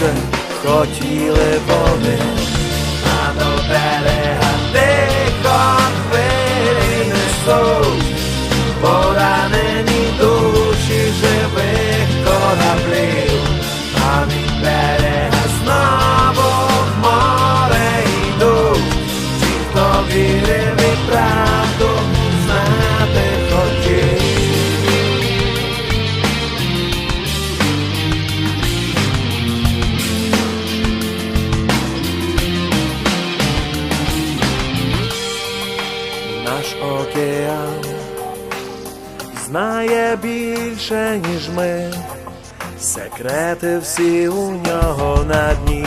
дуже хотіли вони, а до берега тихо хвилі несуть, Наш океан. Знає більше, ніж ми, секрети всі у нього на дні.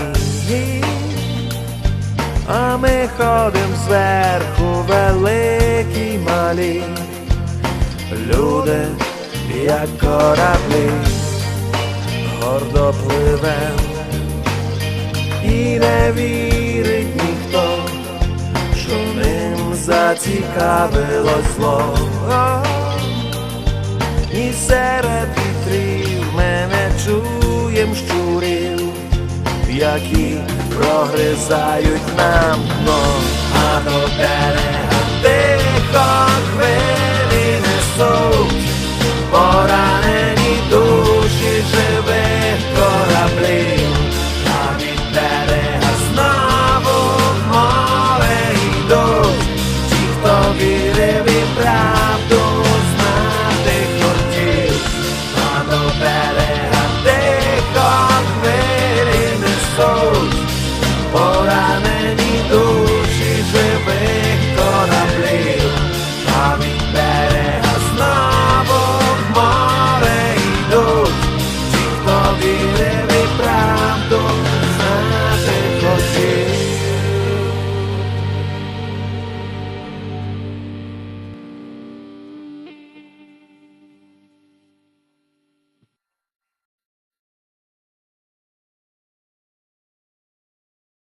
А ми ходим зверху великі малі, люди, як кораблі, гордо пливем, і не вірить ніхто ним зацікавилось зло. І серед вітрів мене чуєм щурів, які прогризають нам дно, а до берега souls.